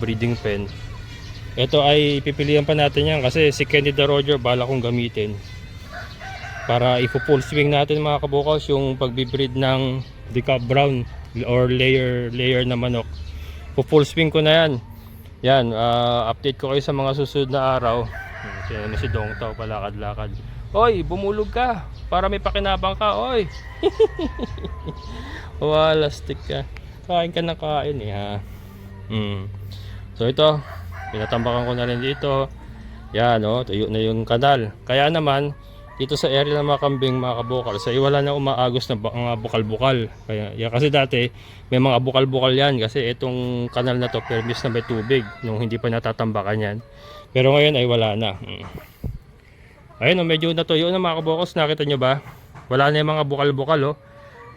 breeding pen. Ito ay pipilian pa natin yan kasi si Kenny the Roger bala kong gamitin. Para ipo-full swing natin mga kabukas yung pagbibreed ng decaf brown or layer layer na manok. Po-full swing ko na yan. Yan, ah, update ko kayo sa mga susunod na araw. Naman si Dong Tao palakad-lakad. Oy, bumulog ka para may pakinabang ka, oy. Wala stick ka. Kain ka na kain eh ha. Mm. So ito, pinatambakan ko na rin dito. Yan oh, tuyo na yung kanal. Kaya naman, dito sa area ng mga kambing, mga kabukal, sa wala na umaagos na mga bukal-bukal. Kaya, yan, kasi dati, may mga bukal-bukal yan kasi itong kanal na to, permis na may tubig nung hindi pa natatambakan yan. Pero ngayon ay wala na. Mm. Ayun, oh, medyo natuyo na mga kabukos. Nakita nyo ba? Wala na yung mga bukal-bukal, oh.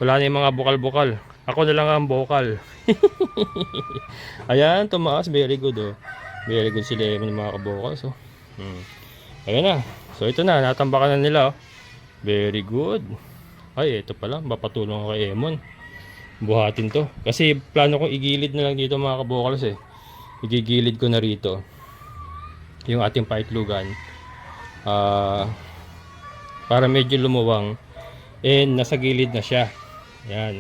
Wala na yung mga bukal-bukal. Ako na lang ang bukal. Ayan, tumaas. Very good, oh. Very good si Lemon mga kabukos, oh. Hmm. Ayan na. So, ito na. Natambakan na nila, oh. Very good. Ay, ito pala. Mapatulong ako kay Emon. Buhatin to. Kasi plano kong igilid na lang dito mga kabukals, eh. Igigilid ko na rito. Yung ating paitlugan. Ah, para medyo lumuwang and nasa gilid na siya. Yan.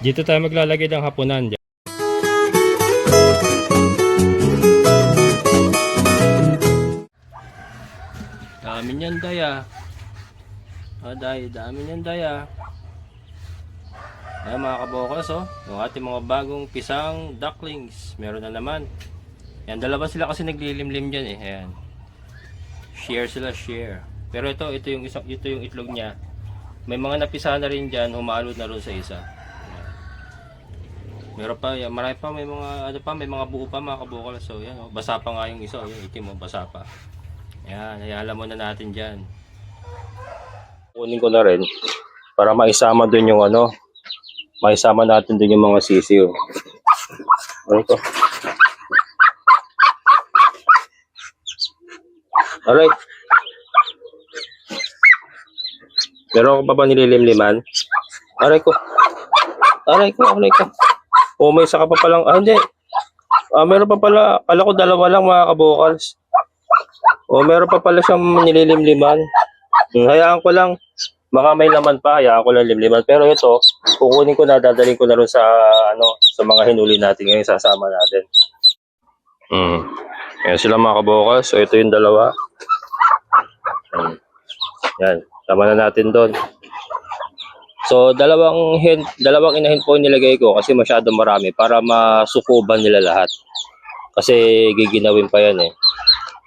Dito tayo maglalagay ng hapunan. Dami niyan daya. Ah, dahil dami niyan daya. Ayan mga kabokas oh, yung ating mga bagong pisang ducklings. Meron na naman. Yan, dalawa sila kasi naglilimlim dyan eh. Ayan. Share sila, share. Pero ito, ito yung isang ito yung itlog niya. May mga napisa na rin diyan, humalot na rin sa isa. Meron pa, yan, marami pa, may mga ano pa, may mga buo pa mga kabukal. So yan, oh, basa pa nga yung isa, oh, yung itim mo, basa pa. Yan, hayala mo na natin diyan. Kunin ko na rin para maisama doon yung ano, maisama natin doon yung mga sisiyo. Ano to? Alright. Meron ka pa ba nililimliman? Aray ko. Aray ko, aray ko. O may isa ka pa palang, ah hindi. Ah, meron pa pala, kala ko dalawa lang mga kabukals. O meron pa pala siyang nililimliman. Hmm, hayaan ko lang. Baka may laman pa, hayaan ko lang limliman. Pero ito, kukunin ko na, dadaling ko na rin sa, ano, sa mga hinuli natin ngayon, sasama natin. Hmm. Yan sila mga kabukals. So ito yung dalawa. Hmm. Yan. Tama na natin doon. So, dalawang hen, dalawang inahin po nilagay ko kasi masyado marami para masukuban nila lahat. Kasi giginawin pa yan eh.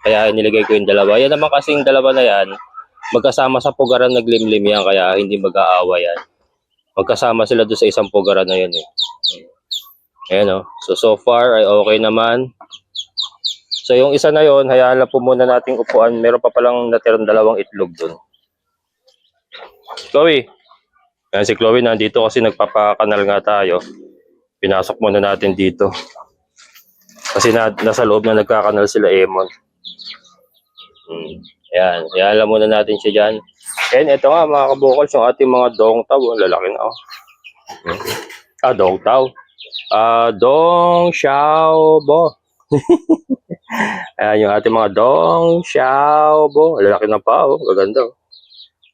Kaya nilagay ko yung dalawa. Yan naman kasing dalawa na yan, magkasama sa pugaran naglimlim yan kaya hindi mag-aawa yan. Magkasama sila doon sa isang pugaran na yan eh. Ayan oh. So, so far ay okay naman. So, yung isa na yon hayaan lang po muna nating upuan. Meron pa palang natirang dalawang itlog doon. Chloe. Yan si Chloe nandito kasi nagpapakanal nga tayo. Pinasok muna natin dito. Kasi na, nasa loob na nagkakanal sila Emon. Hmm. Yan. Yan muna natin siya dyan. And ito nga mga kabukals, yung ating mga dong tao. Lalaki na oh. Hmm. Ah, dong tao. Ah, dong xiao bo. Ayan yung ating mga dong xiao bo. Lalaki ng paa oh. Gaganda oh.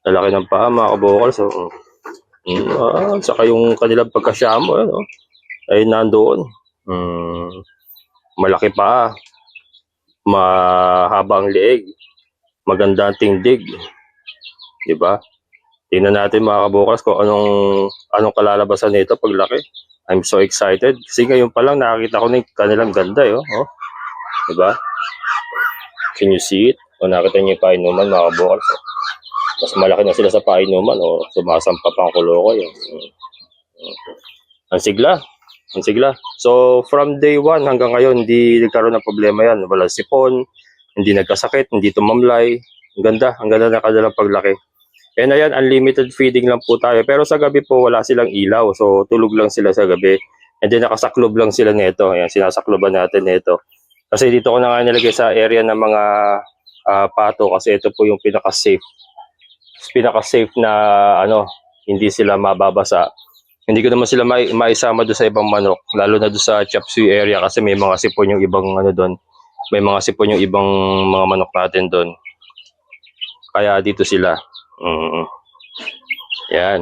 Lalaki ng paa mga kabukal. So, ah, saka yung kanilang pagkasyamo, ano, ay nandoon. Mm, malaki pa. Mahaba ang leeg. Maganda ang tindig. Di ba? Tingnan natin mga kabukas kung anong, anong kalalabasan nito paglaki. I'm so excited. Kasi ngayon pa lang nakakita ko yung kanilang ganda. Eh, oh. Oh. Di ba? Can you see it? O nakita niyo yung painuman mga kabukas. Mas malaki na sila sa painuman o sumasampa pang kulo ko yun. Ang sigla. Ang sigla. So, from day one hanggang ngayon, hindi nagkaroon ng problema yan. Wala sipon, hindi nagkasakit, hindi tumamlay. Ang ganda. Ang ganda na kanilang paglaki. And ayan, unlimited feeding lang po tayo. Pero sa gabi po, wala silang ilaw. So, tulog lang sila sa gabi. And then, nakasaklob lang sila nito. Ayan, sinasakloban natin nito. Kasi dito ko na nga nilagay sa area ng mga ah, pato kasi ito po yung pinaka-safe pinaka-safe na ano, hindi sila mababasa. hindi ko naman sila mai maisama doon sa ibang manok, lalo na doon sa chop suey area kasi may mga sipon yung ibang ano doon. May mga sipon yung ibang mga manok natin doon. Kaya dito sila. Mm. Yan.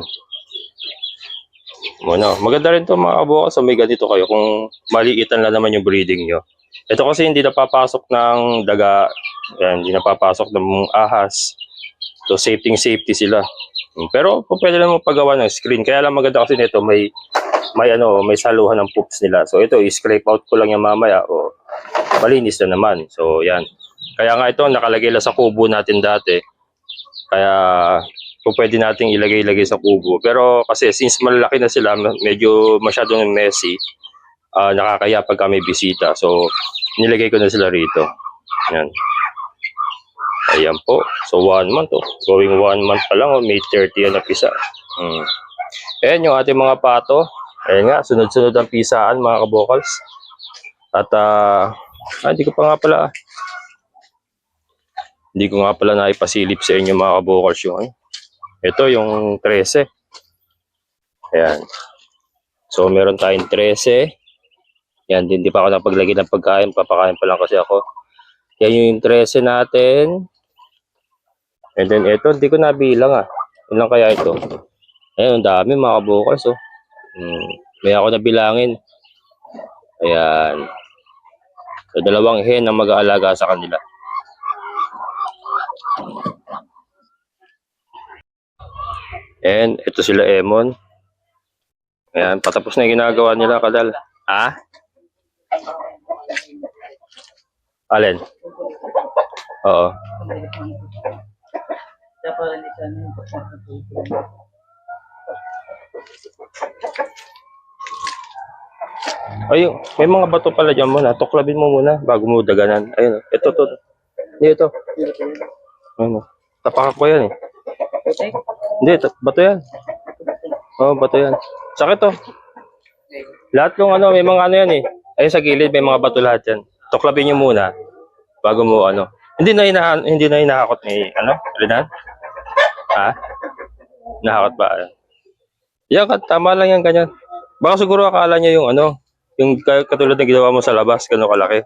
Ano, maganda rin to mga kabukas. So may ganito kayo kung maliitan lang naman yung breeding nyo. Ito kasi hindi napapasok ng daga. Yan, hindi napapasok ng ahas. So safety safety sila. Mm, Pero kung pwede lang mo paggawa ng screen. Kaya lang maganda kasi nito may may ano, may saluhan ng poops nila. So ito, i-scrape out ko lang yung mamaya o malinis na naman. So yan. Kaya nga ito nakalagay lang sa kubo natin dati. Kaya kung pwede nating ilagay-ilagay sa kubo. Pero kasi since malalaki na sila, medyo masyadong messy, ah nakakaya pag kami bisita. So nilagay ko na sila rito. Yan. Ayan po. So, one month, oh. Going one month pa lang, oh. May 30 yan na pisa. Hmm. Ayan yung ating mga pato. Ayan nga, sunod-sunod ang pisaan, mga kabokals. At, ah, ah, hindi ko pa nga pala, hindi ko nga pala naipasilip sa inyo, mga kabokals, yung, ano. Ito, yung 13. Ayan. So, meron tayong 13. Yan, hindi pa ako napaglagay ng pagkain. Papakain pa lang kasi ako. Yan yung 13 natin. And then ito, hindi ko nabilang ah. Ilan kaya ito? Ayun, ang dami mga kabukals oh. Hmm. May ako nabilangin. Ayan. So, dalawang hen ang mag-aalaga sa kanila. And ito sila Emon. Ayan, patapos na yung ginagawa nila, Kadal. Ah? Alin? Oo. Ayun, may mga bato pala dyan muna. Tuklabin mo muna bago mo daganan. Ayun, ito, to. Hindi, ito. Ayun, oh. tapakan ko yan eh. Hindi, ito, bato yan. Oo, oh, bato yan. Sakit to. Lahat ng ano, may mga ano yan eh. Ayun sa gilid, may mga bato lahat yan. Tuklabin nyo muna bago mo ano. Hindi na hindi na hinahakot ni ano, Renan? Ha? Nahakot ba? Yan, kat- tama lang yan ganyan. Baka siguro akala niya yung ano, yung ka- katulad ng ginawa mo sa labas, gano'ng kalaki.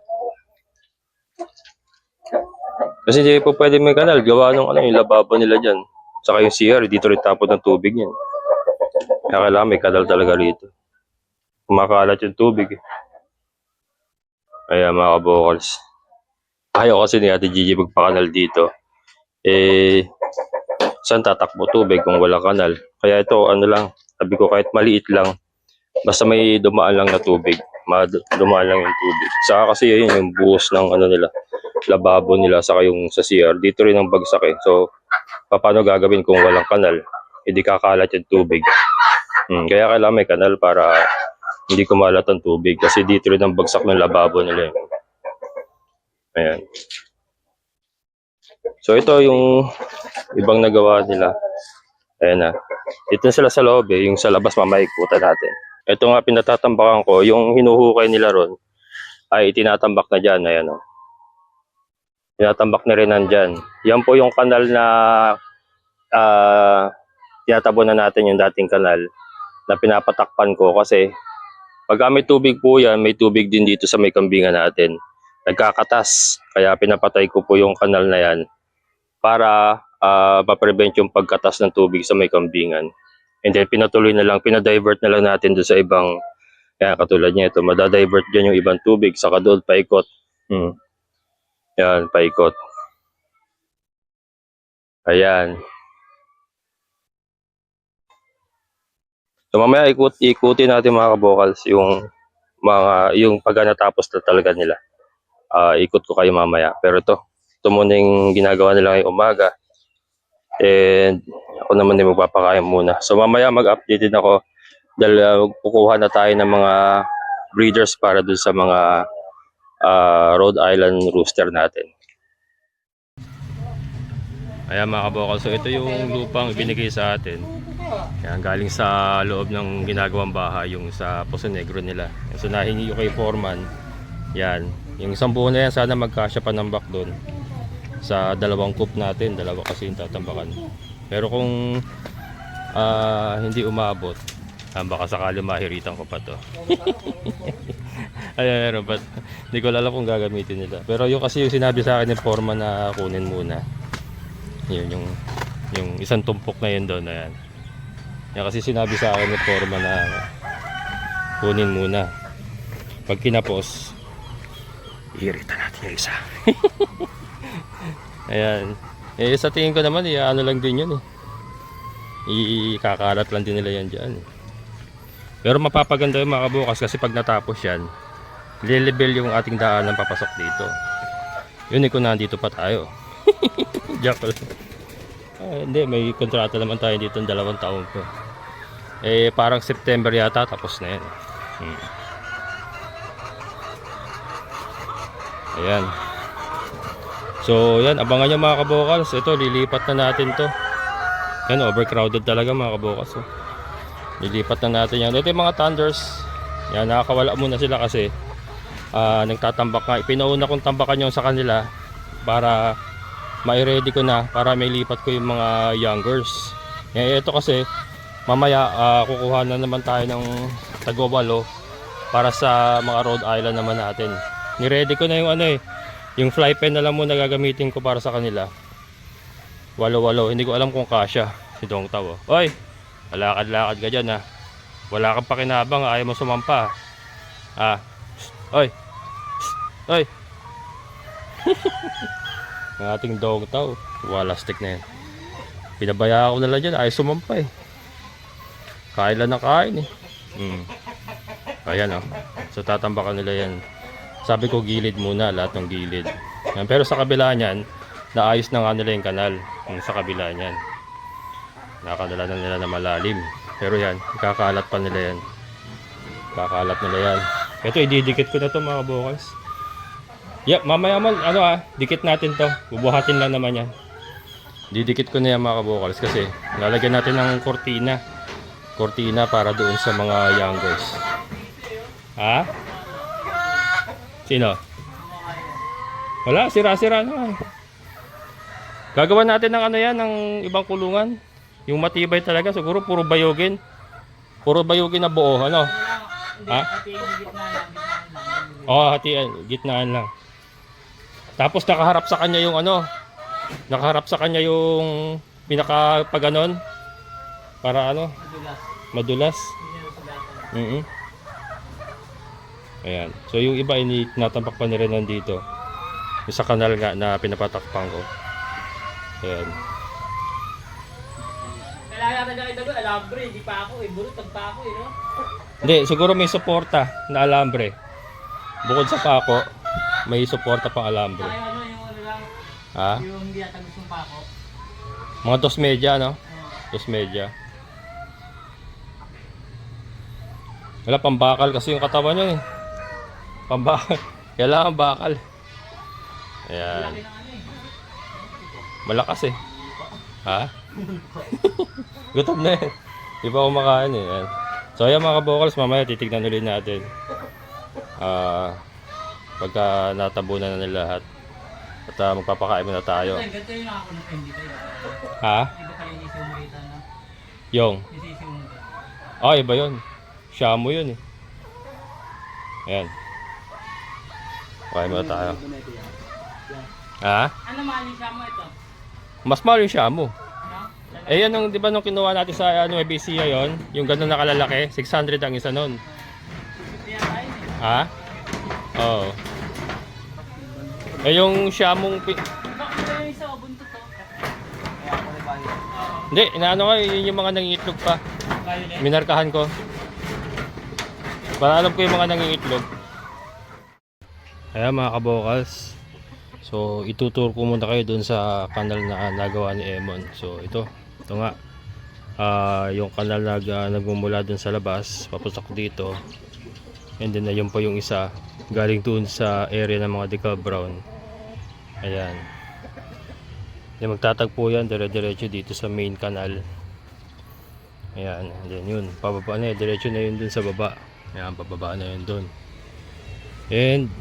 Kasi hindi po pwede may kanal, gawa nung ano, yung lababo nila dyan. Saka yung CR, dito rin tapon ng tubig yan. Kaya kailangan may kanal talaga rito. Kumakalat yung tubig. eh. Ayan mga kabokals. Ayaw kasi ni Ate Gigi magpakanal dito. Eh, saan tatakbo tubig kung wala kanal? Kaya ito, ano lang, sabi ko kahit maliit lang, basta may dumaan lang na tubig, ma- dumaan lang yung tubig. Saka kasi yun yung buhos ng ano nila, lababo nila, saka yung sa CR, dito rin ang bagsak eh. So, paano gagawin kung walang kanal? Hindi kakalat yung tubig. Hmm, kaya kailangan may kanal para hindi kumalat ang tubig kasi dito rin ang bagsak ng lababo nila. eh. Ayan. So ito yung ibang nagawa nila. Ayan na. Ito sila sa loob eh. Yung sa labas mamaya ikutan natin. Ito nga pinatatambakan ko. Yung hinuhukay nila ron ay itinatambak na dyan. Ayan o. Tinatambak na rin nandyan. Yan po yung kanal na ah tinatabo na natin yung dating kanal na pinapatakpan ko kasi pag may tubig po yan, may tubig din dito sa may kambingan natin. Nagkakatas. Kaya pinapatay ko po yung kanal na yan para ah ma-prevent yung pagkatas ng tubig sa may kambingan. And then pinatuloy na lang, pinadivert na lang natin doon sa ibang, kaya katulad niya ito, madadivert dyan yung ibang tubig, saka doon paikot. Hmm. Yan, paikot. Ayan. So mamaya ikut ikutin natin mga kabokals yung mga yung pagka natapos na talaga nila. Ah, ikot ko kayo mamaya. Pero ito, ito muna yung ginagawa nila ngayong umaga. And ako naman din magpapakain muna. So mamaya mag-update din ako dahil uh, kukuha na tayo ng mga breeders para dun sa mga ah, Rhode Island rooster natin. Ayan mga kabokal, so ito yung lupang ibinigay sa atin. Yan, galing sa loob ng ginagawang bahay, yung sa Poso Negro nila. So nahingi yung kay Foreman. Yan, yung isang buo na yan, sana magkasya pa ng back doon. Sa dalawang coop natin, dalawa kasi yung tatambakan. Pero kung ah, hindi umabot, Ah, baka sakali mahiritan ko pa to. Ay, meron pa. Hindi ko alam kung gagamitin nila. Pero yung kasi yung sinabi sa akin yung forma na kunin muna. Yun yung yung isang tumpok na yun doon. Ayan. Yan kasi sinabi sa akin yung forma na kunin muna. Pag kinapos, ihirita natin yung isa. Ayan. Eh, sa tingin ko naman, eh, ano lang din yun eh. Ikakalat lang din nila yan dyan. eh. Pero mapapaganda yung mga kabukas kasi pag natapos yan, lilibel yung ating daanan papasok dito. Yun eh kung nandito pa tayo. Joke lang. Ah, hindi, may kontrata naman tayo dito ng dalawang taon ko. Eh, parang September yata, tapos na yan. Hmm. Ayan. So, yan, abangan nyo mga kabokals. Ito, lilipat na natin to. Yan, overcrowded talaga mga kabokals. Oh. Lilipat na natin yan. Ito yung mga thunders. Yan, nakakawala muna sila kasi ah, nagtatambak nga. Pinauna kong tambakan yung sa kanila para mai-ready ko na para may lipat ko yung mga youngers. Yan, ito kasi mamaya ah, kukuha na naman tayo ng tagwawalo para sa mga Rhode Island naman natin. Ni-ready ko na yung ano eh, yung fly pen na lang muna gagamitin ko para sa kanila. Walo-walo, hindi ko alam kung kasya si Dong Tao. oh. Oy, malakad-lakad ka dyan ha. Wala kang pakinabang, ayaw mo sumampa. Ah, Psst, oy, Psst, oy. Ang ating Dong Tao, wala stick na yan. Pinabaya ko na lang dyan, ayaw sumampa eh. Kain lang na kain eh. Hmm. Ayan oh. So tatambakan nila yan. Sabi ko gilid muna, lahat ng gilid. Pero sa kabila niyan, naayos na nga nila yung kanal. Sa kabila niyan. Nakadala na nila na malalim. Pero yan, ikakalat pa nila yan. Kakalat nila yan. Ito, ididikit ko na to mga bukals. Yep, mamaya man, ano ah, dikit natin to. Bubuhatin lang naman yan. Didikit ko na yan mga kabukals kasi lalagyan natin ng kortina. Kortina para doon sa mga youngers. Ha? Sino? Wala, sira-sira na. Gagawa natin ng ano yan, ng ibang kulungan. Yung matibay talaga, siguro puro bayogin. Puro bayogin na buo, ano? Ha? Oo, oh, hatian, gitnaan lang. Tapos nakaharap sa kanya yung ano, nakaharap sa kanya yung pinaka paganon para ano, madulas. Mhm. Ayan. So yung iba ini natampak pa nila nandito. Yung sa kanal nga na pinapatakpan ko. Ayan. Kailangan na nakita ko, alambre, hindi pa ako eh. Burutag pa ako eh, no? Hindi, siguro may suporta na alambre. Bukod sa pako, may suporta pang alambre. Ay, ano, yung ano lang, Ha? yung hindi ata gustong pa ako. Mga dos media, no? Dos media. Wala pang bakal kasi yung katawan niya eh. Pambakal. Kailangan bakal. Ayan. Malakas eh. Ha? Gutom na eh. Di pa kumakain eh. Ayan. So ayan mga kabokals, mamaya titignan ulit natin. Ah, pagka natabunan na nila lahat. At ah, magpapakain muna tayo. Ito, ganito yung ako ng hindi kayo. Ha? Iba isiw mo rito, no? Yung. Mo rito. Ah, iba yun. Shamu yun eh. Ayan. Kain muna tayo. Ha? Ano mali siya mo ito? Mas mahal yung Shamu. No? Eh yan yung, di ba nung kinuha natin sa ano, EBC yon yung ganun na kalalaki, 600 ang isa nun. Eh. Ha? Oo. Eh yung Shamong, pi- yung hindi, inaano ko, yun yung mga nangiitlog pa. Minarkahan ko. Para alam ko yung mga nangingitlog. Ayan mga kabokals. So itutur ko muna kayo dun sa kanal na nagawa ni Emon. So ito, ito nga. Ah, yung kanal na uh, nagmumula dun sa labas, papasok dito. And then ayun pa yung isa galing dun sa area ng mga decal brown. Ayan. Then magtatagpo yan dire-diretso dito sa main canal. Ayan, and then yun, pababa na diretso na yun dun sa baba. Ayan, pababa na yun dun. And,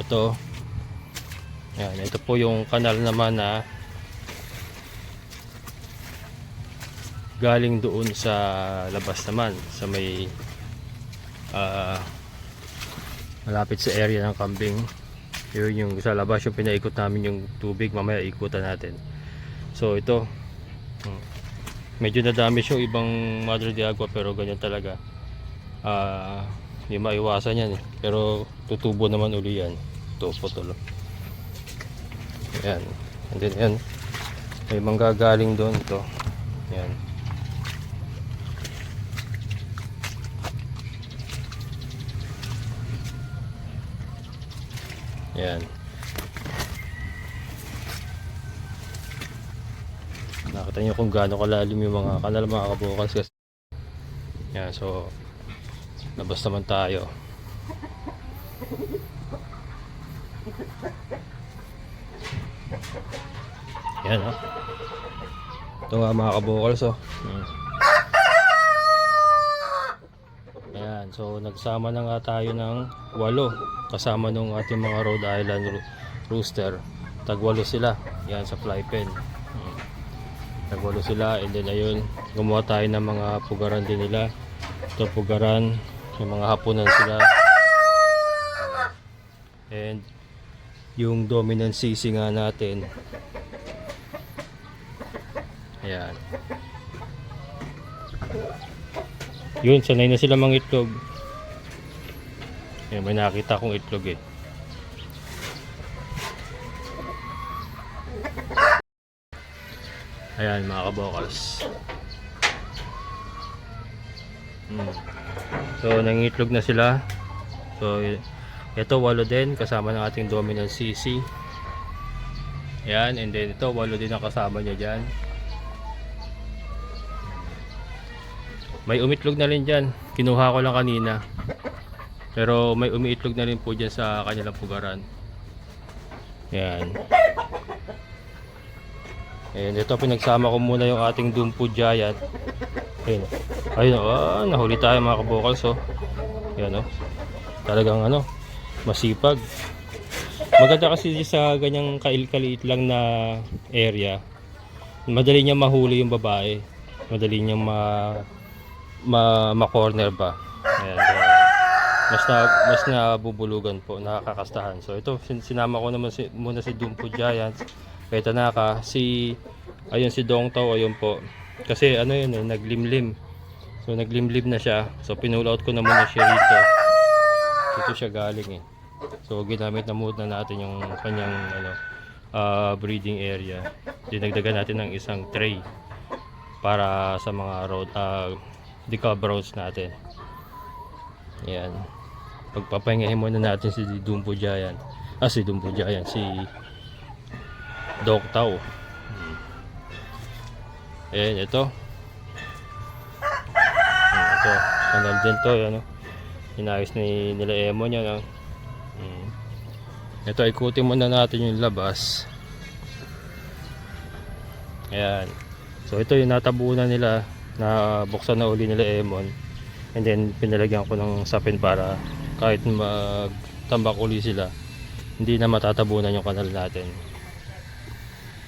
ito, ayan, ito po yung kanal naman na galing doon sa labas naman sa may ah, malapit sa area ng kambing. Yun yung sa labas yung pinaikot namin yung tubig mamaya ikutan natin. So ito. Hmm, medyo na-damage yung ibang Madre de Agua pero ganyan talaga. Ah hindi maiwasan yan eh. pero tutubo naman uli yan ito putol yan. And then yan. May manggagaling doon to. Yan. Yan. Nakita nyo kung gaano kalalim yung mga kanal mga kabukals kasi yan so labas naman tayo yan ha ito nga mga kabukals oh Hmm. So nagsama na nga tayo ng walo kasama nung ating mga Rhode Island ro- rooster. Tagwalo sila. Yan sa fly pen. Mm. Tagwalo sila and then ayun, gumawa tayo ng mga pugaran din nila. Ito pugaran, yung mga hapunan sila. And yung dominant sisi nga natin. Ayan. Yun, sanay na sila mga itlog. Ayan, may nakita akong itlog eh. Ayan, mga kabokals. Hmm. So, nangitlog na sila. So, ito walo din kasama ng ating dominant CC. Ayan, and then ito walo din ang kasama niya dyan. May umitlog na rin dyan. Kinuha ko lang kanina. Pero may umiitlog na rin po dyan sa kanilang pugaran. Yan. And ito pinagsama ko muna yung ating Dumpo Giant. Ayun. Ayun. Ah, nahuli tayo mga kabokals oh. Yan oh. Talagang ano, masipag. Maganda kasi sa ganyang kail-kaliit lang na area. Madali niya mahuli yung babae. Madali niya ma ma, ma-corner ba. Ayan, kaya mas na mas nabubulugan po, nakakastahan. So ito sin- sinama ko naman si, muna si Dumpo Giants, kay Tanaka, si ayun si Dong Tao, ayun po. Kasi ano yun eh, naglimlim. So naglimlim na siya. So pinull out ko na muna siya rito. Dito siya galing eh. So ginamit na muna natin yung kanyang ano ah, breeding area. Dinagdagan natin ng isang tray para sa mga road uh, decal roads natin. Yan. Pagpapahingahin muna natin si Dumbo Giant. Ah, si Dumbo Giant. Si Dog Tao. Ayan, ito. Hmm, ito. Kanal din to. Yan, oh. Inayos ni nila Emo niya. No? Hmm. Ito, ikutin muna natin yung labas. Ayan. So, ito yung natabunan nila na buksan na uli nila Emon. And then, pinalagyan ko ng sapin para kahit magtambak uli sila, hindi na matatabunan yung kanal natin.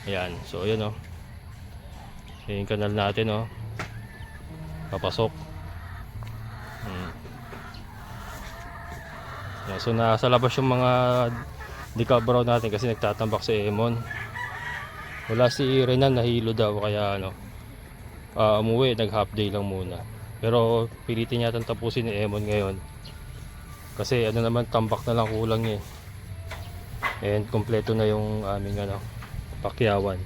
Ayan. So, ayan o. Oh. Yung kanal natin o. Oh. Papasok. Hmm. Ayan, so, nasa labas yung mga decabraw natin kasi nagtatambak si Emon. Wala si Renan, nahilo daw kaya ano, ah, umuwi, nag half day lang muna. Pero pilitin yata tapusin ni Emon ngayon. Kasi ano naman, tambak na lang kulang eh. And kompleto na yung aming ano, pakyawan.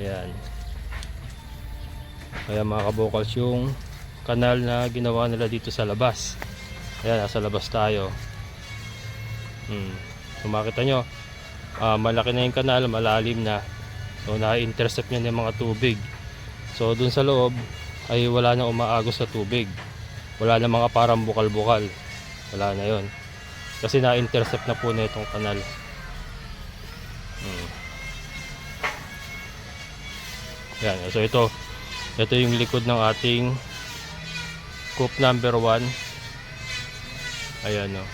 Ayan. Kaya mga kabokals yung kanal na ginawa nila dito sa labas. Ayan, nasa labas tayo. Hmm. So makita nyo, ah, malaki na yung kanal, malalim na. So na-intercept niya ng mga tubig. So dun sa loob ay wala na umaagos sa tubig. Wala na mga parang bukal-bukal. Wala na yon. Kasi na-intercept na po na itong kanal. Hmm. Yan, so ito ito yung likod ng ating coop number 1. Ayan o.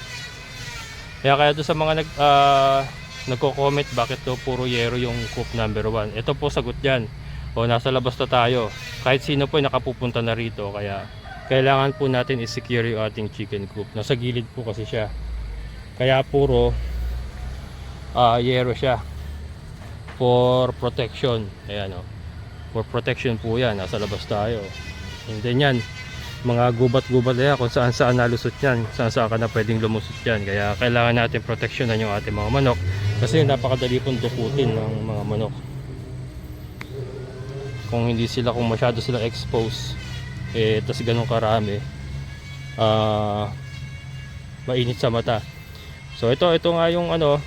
Kaya kaya doon sa mga nag ah, nagko-comment bakit daw puro yero yung coop number 1. Ito po sagot diyan. O nasa labas na tayo. Kahit sino po ay nakapupunta na rito kaya kailangan po natin i-secure yung ating chicken coop. Nasa gilid po kasi siya. Kaya puro ah yero siya for protection. Ayan o. For protection po yan. Nasa labas tayo. And then yan, mga gubat-gubat yan kung saan saan nalusot yan. Saan saan ka na pwedeng lumusot yan. Kaya kailangan natin proteksyonan yung ating mga manok. Kasi napakadali pong dukutin ng mga manok. Kung hindi sila, kung masyado silang expose, eh, tas ganun karami, ah, mainit sa mata. So ito, ito nga yung ano,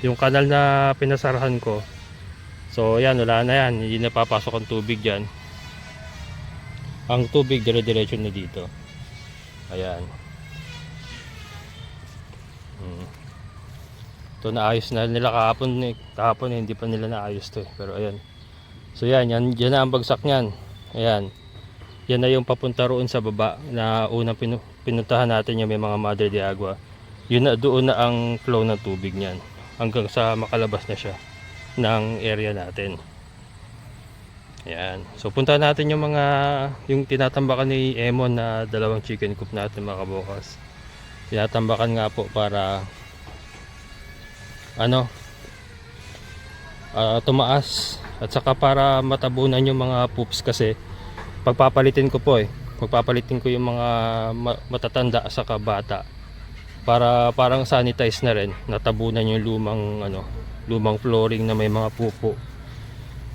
yung kanal na pinasarahan ko. So yan, wala na yan. Hindi na papasok ang tubig dyan. Ang tubig dire-diretso na dito. Ayan. Hmm. Ito naayos na nila kahapon. eh. Kahapon eh, hindi pa nila naayos to eh. Pero ayan. So yan, yan, yan na ang bagsak niyan. Ayan. Yan na yung papunta roon sa baba na unang pinu pinuntahan natin yung may mga Madre de Agua. Yun na, doon na ang flow ng tubig niyan. Hanggang sa makalabas na siya ng area natin. Ayan. So punta natin yung mga yung tinatambakan ni Emon na dalawang chicken coop natin mga kabukas. Tinatambakan nga po para ano ah, tumaas at saka para matabunan yung mga poops kasi pagpapalitin ko po eh magpapalitin ko yung mga ma- matatanda sa bata para parang sanitize na rin natabunan yung lumang ano lumang flooring na may mga pupo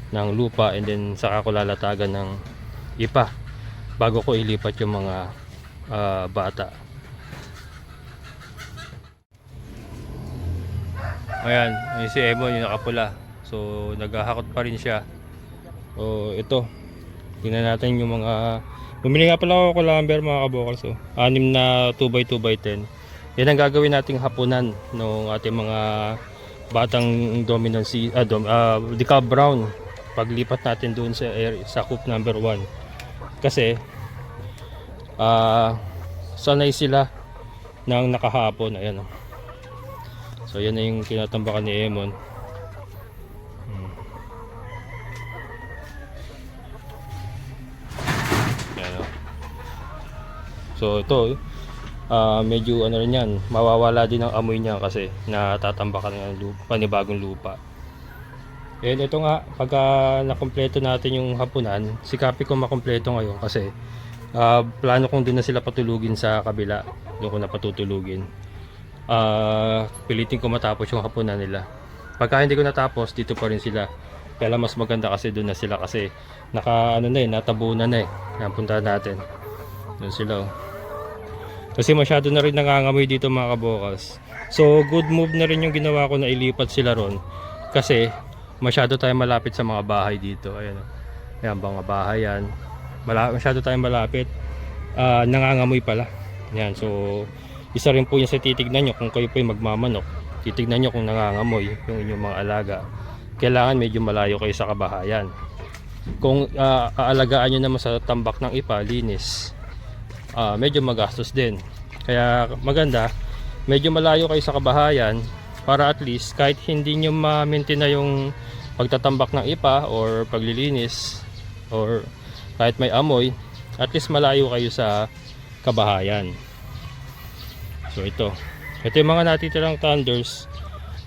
ng lupa and then saka ko lalatagan ng ipa bago ko ilipat yung mga ah, bata. Ayan ayun si Emon yung nakapula. So naghahakot pa rin siya. So ito tingnan natin yung mga bumili nga pala ako lumber mga kabokals so, anim na 2x2x10 yan ang gagawin nating hapunan ng ating mga batang dominancy ah, dom, ah, brown paglipat natin doon sa area, sa coop number 1 kasi ah sanay sila ng nakahapon ayan oh. so yan na yung tinatambakan ni Emon Hmm. Ayan, oh. so ito ah medyo ano rin yan mawawala din ang amoy niya kasi natatambakan ng lupa, panibagong lupa And ito nga, pagka nakompleto natin yung hapunan, sikapi ko makompleto ngayon kasi ah, plano kong doon na sila patulugin sa kabila. Doon ko na patutulugin. Ah, pilitin ko matapos yung hapunan nila. Pagka hindi ko natapos, dito pa rin sila. Kaya mas maganda kasi doon na sila kasi naka ano na eh, natabunan na eh. Napunta natin. Doon sila oh. Kasi masyado na rin nangangamoy dito mga kabokals. So good move na rin yung ginawa ko na ilipat sila ron. Kasi masyado tayo malapit sa mga bahay dito. Ayan. oh. Ayan, mga bahay yan. Mala masyado tayong malapit. Ah, nangangamoy pala. Yan, so isa rin po yan sa titignan nyo kung kayo po yung magmamanok. Titignan nyo kung nangangamoy yung inyong mga alaga. Kailangan medyo malayo kayo sa kabahayan. Kung ah, aalagaan nyo naman sa tambak ng ipa, linis, ah, medyo magastos din. Kaya maganda, medyo malayo kayo sa kabahayan para at least kahit hindi nyo ma-maintain na yung pagtatambak ng ipa or paglilinis or kahit may amoy, at least malayo kayo sa kabahayan. So ito. Ito yung mga natitirang thunders.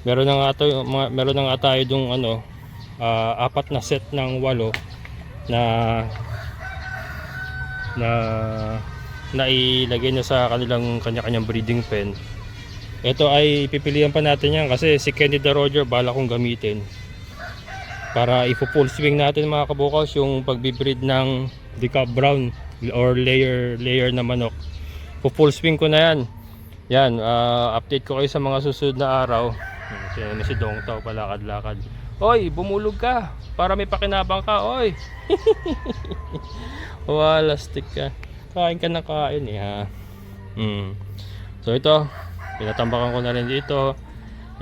Meron na nga to, mga, meron na nga tayo dung ano, ah, apat na set ng walo na na nailagay na sa kanilang kanya-kanyang breeding pen. Ito ay pipilian pa natin yan kasi si Kenny the Roger bala kong gamitin para ipo-full swing natin mga kabukas yung pagbibreed ng decaf brown or layer layer na manok. Po-full swing ko na yan. Yan, ah, update ko kayo sa mga susunod na araw. Yan na si Dong Tao palakad-lakad. Oy, bumulog ka para may pakinabang ka, oy. Wala stick ka. Kain ka na kain eh. Mm. So ito, pinatambakan ko na rin dito.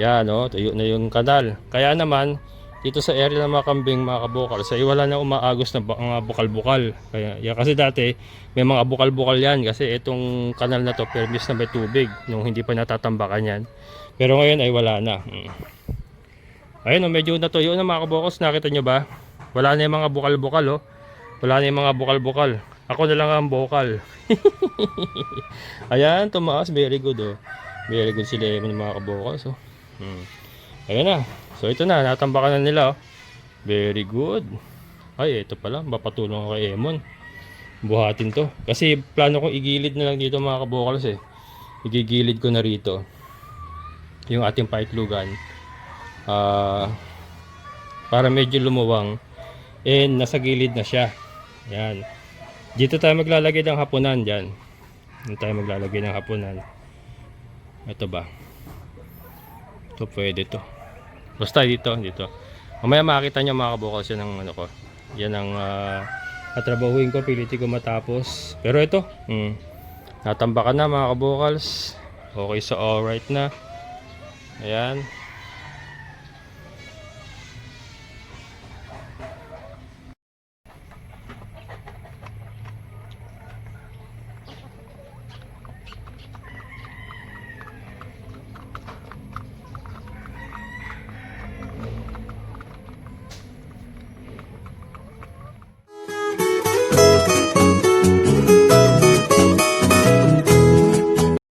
Yan no, tuyo na yung kanal. Kaya naman, dito sa area ng mga kambing, mga kabukal, sa wala na umaagos na mga bukal-bukal. Kaya, yan, kasi dati, may mga bukal-bukal yan kasi itong kanal na to, permis na may tubig nung hindi pa natatambakan yan. Pero ngayon ay wala na. Mm. Ayun, oh, medyo natuyo na mga kabukos. Nakita nyo ba? Wala na yung mga bukal-bukal oh. Wala na yung mga bukal-bukal. Ako na lang ang bukal. Ayan, tumaas. Very good oh. Very good si Lemon mga kabukal. So, hmm. Ayan na. So ito na, natambakan na nila oh. Very good. Ay, ito pala. Mapatulong ako kay Emon. Buhatin to. Kasi plano kong igilid na lang dito mga kabukals eh. Igigilid ko na rito. Yung ating paitlugan. Ah... para medyo lumuwang. And nasa gilid na siya. Yan. Dito tayo maglalagay ng hapunan dyan. Dito tayo maglalagay ng hapunan. Ito ba? Ito pwede to. Basta dito, dito. Mamaya makikita nyo mga kabukal siya ng ano ko. Yan ang uh, katrabahuin ko. Piliti ko matapos. Pero ito, hmm, natambakan na mga kabukals. Okay so alright na. Ayan.